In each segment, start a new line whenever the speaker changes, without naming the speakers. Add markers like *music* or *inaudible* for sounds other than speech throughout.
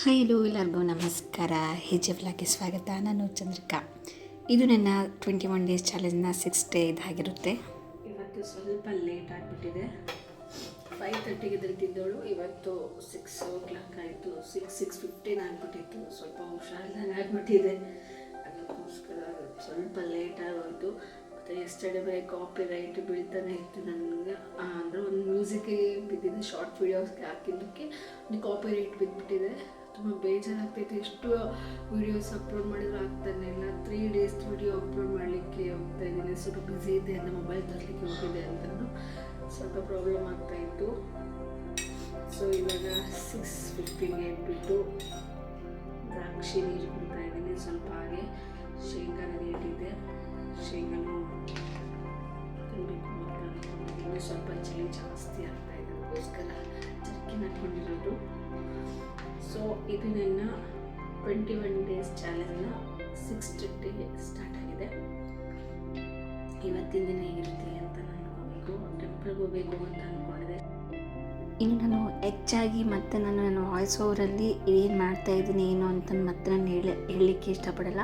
Hi hello ಎಲ್ಲರಿಗೂ ನಮಸ್ಕಾರ. ಹೆಜ್ಜೆ ವ್ಲಾಗ್ಗೆ ಸ್ವಾಗತ. ನಾನು ಚಂದ್ರಿಕಾ. ಇದು ನನ್ನ ಟ್ವೆಂಟಿ ಒನ್ ಡೇಸ್ ಚಾಲೆಂಜ್ನ ಸಿಕ್ಸ್ ಡೇ ಇದಾಗಿರುತ್ತೆ. ಇವತ್ತು ಸ್ವಲ್ಪ ಲೇಟ್ ಆಗಿಬಿಟ್ಟಿದೆ. ಫೈವ್ ತರ್ಟಿಗೆ ದೊರೆತಿದ್ದವಳು ಇವತ್ತು ಸಿಕ್ಸ್ ಓ ಕ್ಲಾಕ್ ಆಯಿತು. ಸಿಕ್ಸ್ ಸಿಕ್ಸ್ ಫಿಫ್ಟೀನ್ ಆಗಿಬಿಟ್ಟಿತ್ತು. ಸ್ವಲ್ಪ ಹುಷಾರಿಲ್ಲಂಗೆ ಆಗಿಬಿಟ್ಟಿದೆ. ಅದಕ್ಕೋಸ್ಕರ ಸ್ವಲ್ಪ ಲೇಟ್ ಆಗೋಯಿತು. ಮತ್ತು ಎಸ್ಟರ್ಡೇ ಬರೀ ಕಾಪಿ ರೈಟ್ ಬೀಳ್ತಾನೆ ಇತ್ತು ನನಗೆ. ಅಂದರೆ ಒಂದು ಮ್ಯೂಸಿಕ್ಗೆ ಬಿದ್ದಿದ್ದು ಶಾರ್ಟ್ ವೀಡಿಯೋಸ್ಗೆ ಹಾಕಿದ್ದಕ್ಕೆ ಒಂದು ಕಾಪಿ ರೈಟ್ ಬಿದ್ದುಬಿಟ್ಟಿದೆ ತುಂಬ ಬೇಜಾರಾಗ್ತೈತೆ. ಎಷ್ಟು ವೀಡಿಯೋಸ್ ಅಪ್ಲೋಡ್ ಮಾಡಿದ್ರು ಆಗ್ತಾನೆ ಇಲ್ಲ. ತ್ರೀ ಡೇಸ್ ವಿಡಿಯೋ ಅಪ್ಲೋಡ್ ಮಾಡಲಿಕ್ಕೆ ಹೋಗ್ತಾ ಇದ್ದೀನಿ. ಸ್ವಲ್ಪ ಬ್ಯುಸಿ ಇದೆ ಅಂತ ಮೊಬೈಲ್ ತರಲಿಕ್ಕೆ ಹೋಗಿದೆ ಅಂತಂದು ಸ್ವಲ್ಪ ಪ್ರಾಬ್ಲಮ್ ಆಗ್ತಾಯಿತ್ತು ಸೊ ಇವಾಗ ಸಿಕ್ಸ್ ಫಿಫ್ಟೀನ್ಗೆ ಇಟ್ಬಿಟ್ಟು ದ್ರಾಕ್ಷಿ ನೀರು ಕುಡ್ತಾ ಇದ್ದೀನಿ ಸ್ವಲ್ಪ ಹಾಗೆ. ಶೇಂಗಾ ನೀಟಿದೆ ಶೇಂಗಾನು ಸ್ವಲ್ಪ ಚಳಿ ಜಾಸ್ತಿ ಆಗ್ತಾ ಇದೆ. ಅದಕ್ಕೋಸ್ಕರ ಜರ್ಕಿನ್ ಹಾಕ್ಕೊಂಡಿರೋದು ಸೊ ಇದು ನನ್ನ ಟ್ವೆಂಟಿ ಒನ್ ಡೇಸ್ ಚಾಲೆಂಜ್ನ ಸಿಕ್ಸ್ತ್ ಡೇ ಸ್ಟಾರ್ಟ್ ಆಗಿದೆ. ಇವತ್ತಿನ ದಿನ ಹೇಗಿರುತ್ತೆ ಅಂತ ನಾನು ಹೋಗಬೇಕು ಟೆಂಪಲ್ಗೆ ಹೋಗಬೇಕು ಅಂತ ಅಂದ್ಕೊಂಡಿದ್ದೆ ಇನ್ನು ನಾನು ಹೆಚ್ಚಾಗಿ ಮತ್ತೆ ನಾನು ನನ್ನ ವಾಯ್ಸ್ ಓವರಲ್ಲಿ ಏನು ಮಾಡ್ತಾ ಇದ್ದೀನಿ, ಏನು ಅಂತ ಮತ್ತೆ ನಾನು ಹೇಳಿ, ಹೇಳಲಿಕ್ಕೆ ಇಷ್ಟಪಡಲ್ಲ.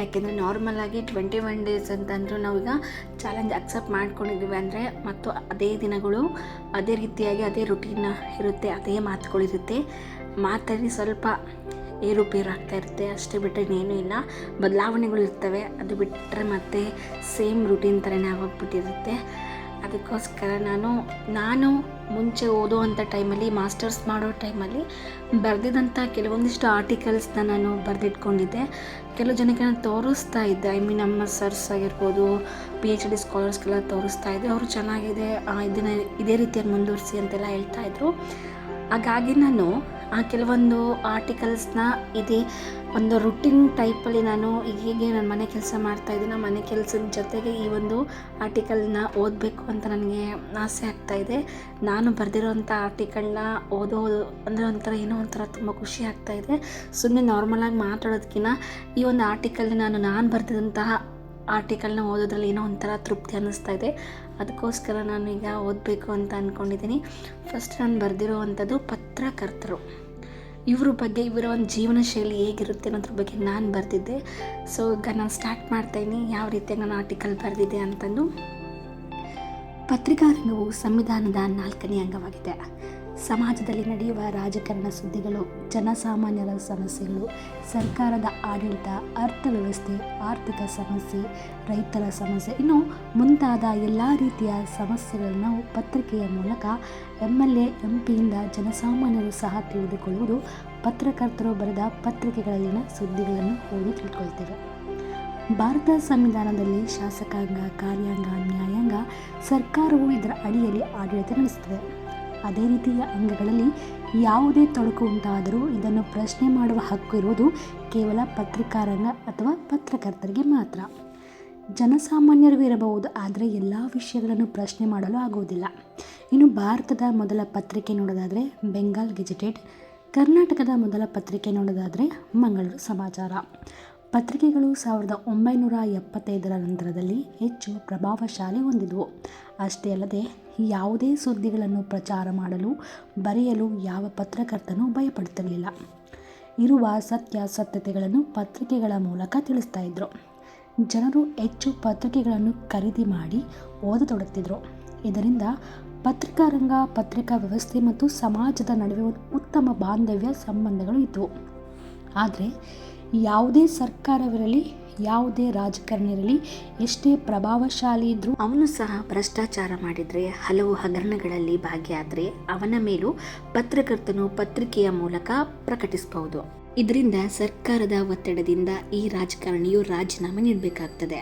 ಯಾಕೆಂದರೆ ನಾರ್ಮಲಾಗಿ ಟ್ವೆಂಟಿ ಒನ್ ಡೇಸ್ ಅಂತಂದರೂ ನಾವೀಗ ಚಾಲೆಂಜ್ ಅಕ್ಸೆಪ್ಟ್ ಮಾಡ್ಕೊಂಡಿದ್ದೀವಿ ಅಂದರೆ, ಮತ್ತು ಅದೇ ದಿನಗಳು ಅದೇ ರೀತಿಯಾಗಿ ಅದೇ ರುಟೀನ್ ಇರುತ್ತೆ, ಅದೇ ಮಾತುಗಳಿರುತ್ತೆ ಮಾತಲ್ಲಿ ಸ್ವಲ್ಪ ಏರುಪೇರು ಆಗ್ತಾ ಇರುತ್ತೆ. ಅಷ್ಟೇ ಬಿಟ್ಟರೆ ಇನ್ನೇನೂ ಇಲ್ಲ. ಬದಲಾವಣೆಗಳು ಇರ್ತವೆ. ಅದು ಬಿಟ್ಟರೆ ಮತ್ತೆ ಸೇಮ್ ರುಟೀನ್ ಥರನೇ ಆಗೋಗ್ಬಿಟ್ಟಿರುತ್ತೆ. ಅದಕ್ಕೋಸ್ಕರ ನಾನು ನಾನು ಮುಂಚೆ ಓದುವಂಥ ಟೈಮಲ್ಲಿ ಮಾಸ್ಟರ್ಸ್ ಮಾಡೋ ಟೈಮಲ್ಲಿ ಬರೆದಿದ್ದಂಥ ಕೆಲವೊಂದಿಷ್ಟು ಆರ್ಟಿಕಲ್ಸ್ನ ನಾನು ಬರೆದಿಟ್ಕೊಂಡಿದ್ದೆ. ಕೆಲವು ಜನಕ್ಕೆ ನಾನು ತೋರಿಸ್ತಾ ಇದ್ದೆ. ಐ ಮೀನ್ ನಮ್ಮ ಸರ್ಸ್ ಆಗಿರ್ಬೋದು ಪಿ ಎಚ್ ಡಿ ಸ್ಕಾಲರ್ಸ್ಗೆಲ್ಲ ತೋರಿಸ್ತಾ ಇದ್ದೆ. ಅವರು ಚೆನ್ನಾಗಿದೆ. ಇದನ್ನ ಇದೇ ರೀತಿಯಾಗಿ ಮುಂದುವರಿಸಿ ಅಂತೆಲ್ಲ ಹೇಳ್ತಾಯಿದ್ರು ಹಾಗಾಗಿ ನಾನು ಕೆಲವೊಂದು ಆರ್ಟಿಕಲ್ಸ್ನ ಇದೆ. ಒಂದು ರುಟೀನ್ ಟೈಪಲ್ಲಿ ನಾನು ಹೇಗೆ ನಾನು ಮನೆ ಕೆಲಸ ಮಾಡ್ತಾ ಇದ್ದೀನಿ. ಮನೆ ಕೆಲಸದ ಜೊತೆಗೆ ಈ ಒಂದು ಆರ್ಟಿಕಲ್ನ ಓದಬೇಕು ಅಂತ ನನಗೆ ಆಸೆ ಆಗ್ತಾ ಇದೆ. ನಾನು ಬರೆದಿರೋಂಥ ಆರ್ಟಿಕಲ್ನ ಓದೋದು ಅಂದರೆ ಒಂಥರ ಏನೋ ಒಂಥರ ತುಂಬ ಖುಷಿ ಆಗ್ತಾ ಇದೆ. ಸುಮ್ಮನೆ ನಾರ್ಮಲಾಗಿ ಮಾತಾಡೋದಕ್ಕಿಂತ ಈ ಒಂದು ಆರ್ಟಿಕಲ್ ನಾನು ನಾನು ಬರೆದಿದಂತಹ ಆರ್ಟಿಕಲ್ನ ಓದೋದ್ರಲ್ಲಿ ಏನೋ ಒಂಥರ ತೃಪ್ತಿ ಅನ್ನಿಸ್ತಾ ಇದೆ. ಅದಕ್ಕೋಸ್ಕರ ನಾನು ಈಗ ಓದಬೇಕು ಅಂತ ಅಂದ್ಕೊಂಡಿದ್ದೀನಿ ಫಸ್ಟ್ ನಾನು ಬರೆದಿರೋವಂಥದ್ದು ಪತ್ರಕರ್ತರು. ಇವ್ರ ಬಗ್ಗೆ, ಇವರ ಒಂದು ಜೀವನ ಶೈಲಿ ಹೇಗಿರುತ್ತೆ ಅನ್ನೋದ್ರ ಬಗ್ಗೆ ನಾನು ಬರೆದಿದ್ದೆ. ಸೊ ಈಗ ನಾನು ಸ್ಟಾರ್ಟ್ ಮಾಡ್ತಾಯಿದ್ದೀನಿ ಯಾವ ರೀತಿಯಾಗಿ ನಾನು ಆರ್ಟಿಕಲ್ ಬರೆದಿದ್ದೆ ಅಂತಂದು. ಪತ್ರಿಕಾ ರಂಗವು ಸಂವಿಧಾನದ ನಾಲ್ಕನೇ ಅಂಗವಾಗಿದೆ. ಸಮಾಜದಲ್ಲಿ ನಡೆಯುವ ರಾಜಕಾರಣ ಸುದ್ದಿಗಳು, ಜನಸಾಮಾನ್ಯರ ಸಮಸ್ಯೆಗಳು, ಸರ್ಕಾರದ ಆಡಳಿತ ಅರ್ಥವ್ಯವಸ್ಥೆ ಆರ್ಥಿಕ ಸಮಸ್ಯೆ, ರೈತರ ಸಮಸ್ಯೆ, ಇನ್ನು ಮುಂತಾದ ಎಲ್ಲ ರೀತಿಯ ಸಮಸ್ಯೆಗಳನ್ನು ಪತ್ರಿಕೆಯ ಮೂಲಕ ಎಂ ಎಲ್ ಎ ಎಂ ಪಿಯಿಂದ ಜನಸಾಮಾನ್ಯರು ಸಹ ತಿಳಿದುಕೊಳ್ಳುವುದು, ಪತ್ರಕರ್ತರು ಬರೆದ ಪತ್ರಿಕೆಗಳಲ್ಲಿನ ಸುದ್ದಿಗಳನ್ನು ಓದಿ ತಿಳ್ಕೊಳ್ತೇವೆ. ಭಾರತ ಸಂವಿಧಾನದಲ್ಲಿ ಶಾಸಕಾಂಗ, ಕಾರ್ಯಾಂಗ, ನ್ಯಾಯಾಂಗ ಸರ್ಕಾರವು ಇದರ ಅಡಿಯಲ್ಲಿ ಆಡಳಿತ ನಡೆಸುತ್ತದೆ. ಅದೇ ರೀತಿಯ ಅಂಗಗಳಲ್ಲಿ ಯಾವುದೇ ತೊಡಕು ಉಂಟಾದರೂ ಇದನ್ನು ಪ್ರಶ್ನೆ ಮಾಡುವ ಹಕ್ಕು ಇರುವುದು ಕೇವಲ ಪತ್ರಿಕಾರಂಗ ಅಥವಾ ಪತ್ರಕರ್ತರಿಗೆ ಮಾತ್ರ. ಜನಸಾಮಾನ್ಯರಿಗೂ ಇರಬಹುದು, ಆದರೆ ಎಲ್ಲ ವಿಷಯಗಳನ್ನು ಪ್ರಶ್ನೆ ಮಾಡಲು ಆಗುವುದಿಲ್ಲ. ಇನ್ನು ಭಾರತದ ಮೊದಲ ಪತ್ರಿಕೆ ನೋಡೋದಾದರೆ ಬೆಂಗಾಲ್ ಗೆಜೆಟೆಡ್, ಕರ್ನಾಟಕದ ಮೊದಲ ಪತ್ರಿಕೆ ನೋಡೋದಾದರೆ ಮಂಗಳೂರು ಸಮಾಚಾರ. ಪತ್ರಿಕೆಗಳು ಸಾವಿರದ ಒಂಬೈನೂರ ಎಪ್ಪತ್ತೈದರ ನಂತರದಲ್ಲಿ ಹೆಚ್ಚು ಪ್ರಭಾವಶಾಲಿ ಹೊಂದಿದವು. ಅಷ್ಟೇ ಅಲ್ಲದೆ ಯಾವುದೇ ಸುದ್ದಿಗಳನ್ನು ಪ್ರಚಾರ ಮಾಡಲು, ಬರೆಯಲು ಯಾವ ಪತ್ರಕರ್ತನೂ ಭಯಪಡುತ್ತಿರಲಿಲ್ಲ ಇರುವ ಸತ್ಯಾಸತ್ಯತೆಗಳನ್ನು ಪತ್ರಿಕೆಗಳ ಮೂಲಕ ತಿಳಿಸ್ತಾ ಇದ್ದರು ಜನರು ಹೆಚ್ಚು ಪತ್ರಿಕೆಗಳನ್ನು ಖರೀದಿ ಮಾಡಿ ಓದತೊಡಗ್ತಿದ್ರು. ಇದರಿಂದ ಪತ್ರಿಕಾರಂಗ ಪತ್ರಿಕಾ ವ್ಯವಸ್ಥೆ ಮತ್ತು ಸಮಾಜದ ನಡುವೆ ಉತ್ತಮ ಬಾಂಧವ್ಯ ಸಂಬಂಧಗಳು ಇದ್ದವು ಆದರೆ ಯಾವುದೇ ಸರ್ಕಾರವಿರಲಿ ಯಾವುದೇ ರಾಜಕಾರಣಿರಲಿ ಎಷ್ಟೇ ಪ್ರಭಾವಶಾಲಿ ಇದ್ದರೂ ಅವನು ಸಹ ಭ್ರಷ್ಟಾಚಾರ ಮಾಡಿದರೆ ಹಲವು ಹಗರಣಗಳಲ್ಲಿ ಭಾಗಿಯಾದರೆ ಅವನ ಮೇಲೂ ಪತ್ರಕರ್ತನು ಪತ್ರಿಕೆಯ ಮೂಲಕ ಪ್ರಕಟಿಸಬಹುದು. ಇದರಿಂದ ಸರ್ಕಾರದ ಒತ್ತಡದಿಂದ ಈ ರಾಜಕಾರಣಿಯು ರಾಜೀನಾಮೆ ನೀಡಬೇಕಾಗ್ತದೆ.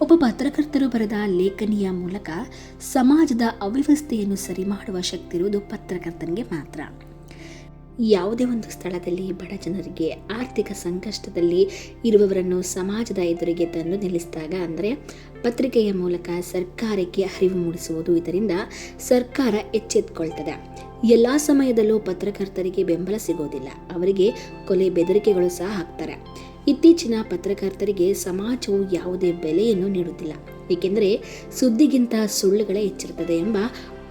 ಒಬ್ಬ ಪತ್ರಕರ್ತರು ಬರೆದ ಲೇಖನಿಯ ಮೂಲಕ ಸಮಾಜದ ಅವ್ಯವಸ್ಥೆಯನ್ನು ಸರಿ ಮಾಡುವ ಶಕ್ತಿ ಇರುವುದು ಪತ್ರಕರ್ತನಿಗೆ ಮಾತ್ರ. ಯಾವುದೇ ಒಂದು ಸ್ಥಳದಲ್ಲಿ ಬಡ ಜನರಿಗೆ ಆರ್ಥಿಕ ಸಂಕಷ್ಟದಲ್ಲಿ ಇರುವವರನ್ನು ಸಮಾಜದ ಎದುರಿಗೆ ತಂದು ನಿಲ್ಲಿಸಿದಾಗ ಅಂದರೆ ಪತ್ರಿಕೆಯ ಮೂಲಕ ಸರ್ಕಾರಕ್ಕೆ ಅರಿವು ಮೂಡಿಸುವುದು ಇದರಿಂದ ಸರ್ಕಾರ ಎಚ್ಚೆತ್ಕೊಳ್ತದೆ. ಎಲ್ಲ ಸಮಯದಲ್ಲೂ ಪತ್ರಕರ್ತರಿಗೆ ಬೆಂಬಲ ಸಿಗೋದಿಲ್ಲ. ಅವರಿಗೆ ಕೊಲೆ ಬೆದರಿಕೆಗಳು ಸಹ ಹಾಕ್ತಾರೆ. ಇತ್ತೀಚಿನ ಪತ್ರಕರ್ತರಿಗೆ ಸಮಾಜವು ಯಾವುದೇ ಬೆಲೆಯನ್ನು ನೀಡುತ್ತಿಲ್ಲ. ಏಕೆಂದರೆ ಸುದ್ದಿಗಿಂತ ಸುಳ್ಳುಗಳೇ ಹೆಚ್ಚಿರ್ತದೆ ಎಂಬ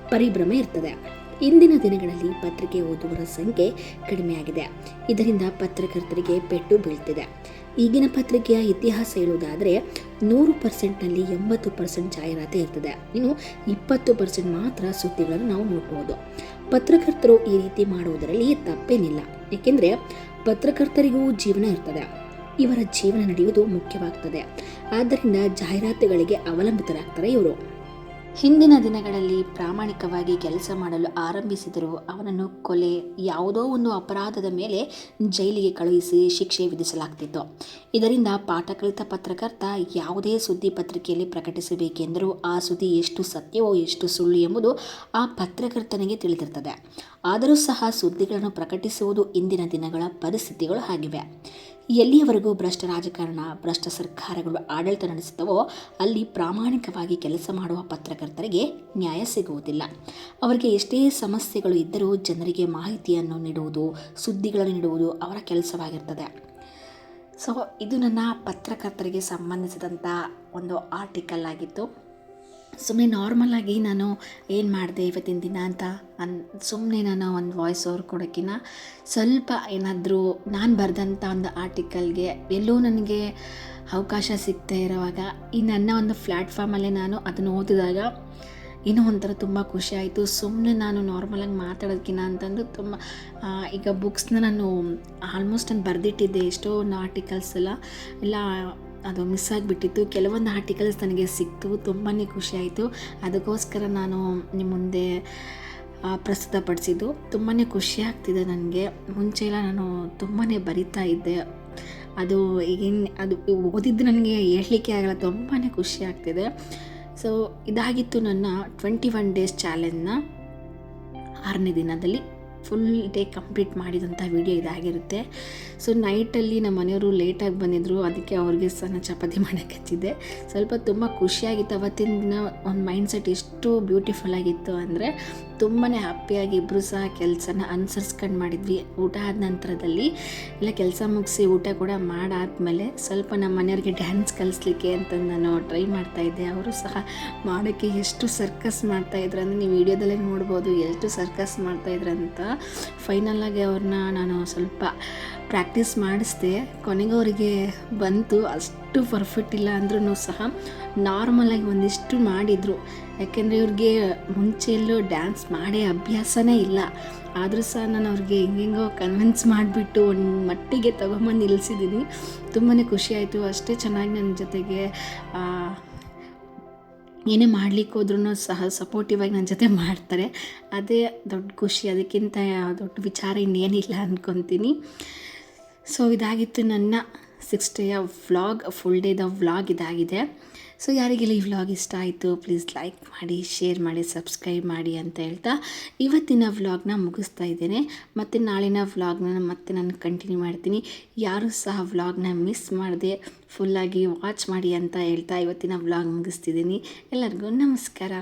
ಪರಿಭ್ರಮೆ ಇರ್ತದೆ. ಇಂದಿನ ದಿನಗಳಲ್ಲಿ ಪತ್ರಿಕೆ ಓದುವರ ಸಂಖ್ಯೆ ಕಡಿಮೆಯಾಗಿದೆ. ಇದರಿಂದ ಪತ್ರಕರ್ತರಿಗೆ ಪೆಟ್ಟು ಬೀಳ್ತಿದೆ. ಈಗಿನ ಪತ್ರಿಕೆಯ ಇತಿಹಾಸ ಹೇಳುವುದಾದರೆ ನೂರು ಪರ್ಸೆಂಟ್ನಲ್ಲಿ ಎಂಬತ್ತು ಪರ್ಸೆಂಟ್ ಜಾಹೀರಾತು ಇರ್ತದೆ. ಇನ್ನು ಇಪ್ಪತ್ತು ಪರ್ಸೆಂಟ್ ಮಾತ್ರ ಸುದ್ದಿಗಳನ್ನು ನಾವು ನೋಡ್ಬೋದು. ಪತ್ರಕರ್ತರು ಈ ರೀತಿ ಮಾಡುವುದರಲ್ಲಿ ತಪ್ಪೇನಿಲ್ಲ. ಏಕೆಂದರೆ ಪತ್ರಕರ್ತರಿಗೂ ಜೀವನ ಇರ್ತದೆ. ಇವರ ಜೀವನ ನಡೆಯುವುದು ಮುಖ್ಯವಾಗ್ತದೆ. ಆದ್ದರಿಂದ ಜಾಹೀರಾತುಗಳಿಗೆ ಅವಲಂಬಿತರಾಗ್ತಾರೆ ಇವರು. ಹಿಂದಿನ ದಿನಗಳಲ್ಲಿ ಪ್ರಾಮಾಣಿಕವಾಗಿ ಕೆಲಸ ಮಾಡಲು ಆರಂಭಿಸಿದರೂ ಅವನನ್ನು ಕೊಲೆ, ಯಾವುದೋ ಒಂದು ಅಪರಾಧದ ಮೇಲೆ ಜೈಲಿಗೆ ಕಳುಹಿಸಿ ಶಿಕ್ಷೆ ವಿಧಿಸಲಾಗ್ತಿತ್ತು. ಇದರಿಂದ ಪಾಠ ಕಲಿತ ಪತ್ರಕರ್ತ ಯಾವುದೇ ಸುದ್ದಿ ಪತ್ರಿಕೆಯಲ್ಲಿ ಪ್ರಕಟಿಸಬೇಕೆಂದರೂ ಆ ಸುದ್ದಿ ಎಷ್ಟು ಸತ್ಯವೋ ಎಷ್ಟು ಸುಳ್ಳು ಎಂಬುದು ಆ ಪತ್ರಕರ್ತನಿಗೆ ತಿಳಿದಿರ್ತದೆ. ಆದರೂ ಸಹ ಸುದ್ದಿಗಳನ್ನು ಪ್ರಕಟಿಸುವುದು ಇಂದಿನ ದಿನಗಳ ಪರಿಸ್ಥಿತಿಗಳು ಆಗಿವೆ. ಎಲ್ಲಿಯವರೆಗೂ ಭ್ರಷ್ಟ ರಾಜಕಾರಣ, ಭ್ರಷ್ಟ ಸರ್ಕಾರಗಳು ಆಡಳಿತ ನಡೆಸುತ್ತವೋ ಅಲ್ಲಿ ಪ್ರಾಮಾಣಿಕವಾಗಿ ಕೆಲಸ ಮಾಡುವ ಪತ್ರಕರ್ತರಿಗೆ ನ್ಯಾಯ ಸಿಗುವುದಿಲ್ಲ. ಅವರಿಗೆ ಎಷ್ಟೇ ಸಮಸ್ಯೆಗಳು ಇದ್ದರೂ ಜನರಿಗೆ ಮಾಹಿತಿಯನ್ನು ನೀಡುವುದು, ಸುದ್ದಿಗಳನ್ನು ನೀಡುವುದು ಅವರ ಕೆಲಸವಾಗಿರ್ತದೆ. ಸೊ ಇದು ನನ್ನ ಪತ್ರಕರ್ತರಿಗೆ ಸಂಬಂಧಿಸಿದಂಥ ಒಂದು ಆರ್ಟಿಕಲ್ ಆಗಿತ್ತು. ಸುಮ್ಮನೆ ನಾರ್ಮಲಾಗಿ ನಾನು ಏನು ಮಾಡಿದೆ ಇವತ್ತಿನ ದಿನ ಅಂತ ಅನ್ ಸುಮ್ಮನೆ ನಾನು ಒಂದು ವಾಯ್ಸ್ ಓವರ್ ಕೊಡೋಕ್ಕಿನ್ನ ಸ್ವಲ್ಪ ಏನಾದರೂ ನಾನು ಬರೆದಂಥ ಒಂದು ಆರ್ಟಿಕಲ್ಗೆ ಎಲ್ಲೋ ನನಗೆ ಅವಕಾಶ ಸಿಗ್ತಾ ಇರೋವಾಗ ಈ ನನ್ನ ಒಂದು ಪ್ಲ್ಯಾಟ್ಫಾರ್ಮಲ್ಲೇ ನಾನು ಅದನ್ನು ಓದಿದಾಗ ಇನ್ನೂ ಒಂಥರ ತುಂಬ ಖುಷಿ ಆಯಿತು. ಸುಮ್ಮನೆ ನಾನು ನಾರ್ಮಲಾಗಿ ಮಾತಾಡೋದಕ್ಕಿಂತ ಅಂತಂದು ತುಂಬ ಈಗ ಬುಕ್ಸ್ನ ನಾನು ಆಲ್ಮೋಸ್ಟ್ ನಾನು ಬರೆದಿಟ್ಟಿದ್ದೆ ಎಷ್ಟೋ ಒಂದು ಆರ್ಟಿಕಲ್ಸ್ ಎಲ್ಲ. ಎಲ್ಲ ಅದು ಮಿಸ್ ಆಗಿಬಿಟ್ಟಿತ್ತು. ಕೆಲವೊಂದು ಆರ್ಟಿಕಲ್ಸ್ ನನಗೆ ಸಿಕ್ತು. ತುಂಬಾ ಖುಷಿಯಾಯಿತು ಅದಕ್ಕೋಸ್ಕರ ನಾನು ನಿಮ್ಮ ಮುಂದೆ ಪ್ರಸ್ತುತಪಡಿಸಿದ್ದು ತುಂಬಾ ಖುಷಿ ಆಗ್ತಿದೆ ನನಗೆ. ಮುಂಚೆ ಎಲ್ಲ ನಾನು ತುಂಬಾ ಬರಿತಾ ಇದ್ದೆ. ಅದು ಈಗಿನ, ಅದು ಓದಿದ್ದು ನನಗೆ ಹೇಳಲಿಕ್ಕೆ ಆಗಲ್ಲ. ತುಂಬಾ ಖುಷಿ ಆಗ್ತಿದೆ. ಸೊ ಇದಾಗಿತ್ತು ನನ್ನ ಟ್ವೆಂಟಿ ಒನ್ ಡೇಸ್ ಚಾಲೆಂಜ್ನ ಆರನೇ ದಿನದಲ್ಲಿ. ಫುಲ್ ಡೇ ಕಂಪ್ಲೀಟ್ ಮಾಡಿದಂಥ ವಿಡಿಯೋ ಇದಾಗಿರುತ್ತೆ. ಸೊ ನೈಟಲ್ಲಿ ನಮ್ಮ ಮನೆಯವರು ಲೇಟಾಗಿ ಬಂದಿದ್ದರು ಅದಕ್ಕೆ ಅವ್ರಿಗೆ ಸಹ ಚಪಾತಿ *laughs* ಮಾಡೋಕ್ಕೆ ಹಚ್ಚಿದ್ದೆ. ಸ್ವಲ್ಪ ತುಂಬ ಖುಷಿಯಾಗಿತ್ತು. ಅವತ್ತಿನ ದಿನ ಒಂದು ಮೈಂಡ್ ಸೆಟ್ ಎಷ್ಟು ಬ್ಯೂಟಿಫುಲ್ ಆಗಿತ್ತು ಅಂದರೆ ತುಂಬಾ ಹ್ಯಾಪಿಯಾಗಿ ಇಬ್ಬರು ಸಹ ಕೆಲಸನ ಅನುಸರಿಸ್ಕೊಂಡು ಮಾಡಿದ್ವಿ. ಊಟ ಆದ ನಂತರದಲ್ಲಿ ಎಲ್ಲ ಕೆಲಸ ಮುಗಿಸಿ ಊಟ ಕೂಡ ಮಾಡಾದಮೇಲೆ ಸ್ವಲ್ಪ ನಮ್ಮ ಮನೆಯವ್ರಿಗೆ ಡ್ಯಾನ್ಸ್ ಕಲಿಸ್ಲಿಕ್ಕೆ ಅಂತ ನಾನು ಟ್ರೈ ಮಾಡ್ತಾಯಿದ್ದೆ ಅವರು ಸಹ ಮಾಡೋಕ್ಕೆ ಎಷ್ಟು ಸರ್ಕಸ್ ಮಾಡ್ತಾಯಿದ್ರು ಅಂದರೆ ನೀವು ವಿಡಿಯೋದಲ್ಲೇ ನೋಡ್ಬೋದು, ಎಷ್ಟು ಸರ್ಕಸ್ ಮಾಡ್ತಾಯಿದ್ರು ಅಂತ. ಫೈನಲಾಗಿ ಅವ್ರನ್ನ ನಾನು ಸ್ವಲ್ಪ ಪ್ರಾಕ್ಟೀಸ್ ಮಾಡಿಸ್ದೆ ಕೊನೆಗೆ ಅವರಿಗೆ ಬಂತು, ಅಷ್ಟು ಪರ್ಫೆಕ್ಟ್ ಇಲ್ಲ ಅಂದ್ರೂ ಸಹ ನಾರ್ಮಲಾಗಿ ಒಂದಿಷ್ಟು ಮಾಡಿದರು. ಯಾಕೆಂದರೆ ಇವ್ರಿಗೆ ಮುಂಚೆಯಲ್ಲೂ ಡ್ಯಾನ್ಸ್ ಮಾಡೇ ಅಭ್ಯಾಸನೇ ಇಲ್ಲ. ಆದರೂ ಸಹ ನಾನು ಅವ್ರಿಗೆ ಹೆಂಗೆಂಗೋ ಕನ್ವಿನ್ಸ್ ಮಾಡಿಬಿಟ್ಟು ಒಂದು ಮಟ್ಟಿಗೆ ತೊಗೊಂಬಂದು ನಿಲ್ಲಿಸಿದ್ದೀನಿ ತುಂಬಾ ಖುಷಿಯಾಯಿತು ಅಷ್ಟೇ ಚೆನ್ನಾಗಿ ನನ್ನ ಜೊತೆಗೆ ಏನೇ ಮಾಡ್ಲಿಕ್ಕೆ ಹೋದ್ರೂ ಸಹ ಸಪೋರ್ಟಿವ್ ಆಗಿ ನನ್ನ ಜೊತೆ ಮಾಡ್ತಾರೆ. ಅದೇ ದೊಡ್ಡ ಖುಷಿ. ಅದಕ್ಕಿಂತ ದೊಡ್ಡ ವಿಚಾರ ಇನ್ನೇನಿಲ್ಲ ಅಂದ್ಕೊತೀನಿ ಸೊ ಇದಾಗಿತ್ತು ನನ್ನ ಸಿಕ್ಸ್ ಡೇಯ ವ್ಲಾಗ್ ಫುಲ್ ಡೇದ ವ್ಲಾಗ್ ಇದಾಗಿದೆ. ಸೊ ಯಾರಿಗೆಲ್ಲ ಈ ವ್ಲಾಗ್ ಇಷ್ಟ ಆಯಿತು ಪ್ಲೀಸ್ ಲೈಕ್ ಮಾಡಿ ಶೇರ್ ಮಾಡಿ ಸಬ್ಸ್ಕ್ರೈಬ್ ಮಾಡಿ ಅಂತ ಹೇಳ್ತಾ ಇವತ್ತಿನ ವ್ಲಾಗ್ನ ಮುಗಿಸ್ತಾ ಇದ್ದೇನೆ. ಮತ್ತು ನಾಳಿನ ವ್ಲಾಗ್ನ ಮತ್ತೆ ನಾನು ಕಂಟಿನ್ಯೂ ಮಾಡ್ತೀನಿ. ಯಾರೂ ಸಹ ವ್ಲಾಗ್ನ ಮಿಸ್ ಮಾಡದೆ ಫುಲ್ಲಾಗಿ ವಾಚ್ ಮಾಡಿ ಅಂತ ಹೇಳ್ತಾ ಇವತ್ತಿನ ವ್ಲಾಗ್ ಮುಗಿಸ್ತಿದ್ದೀನಿ. ಎಲ್ಲರಿಗೂ ನಮಸ್ಕಾರ.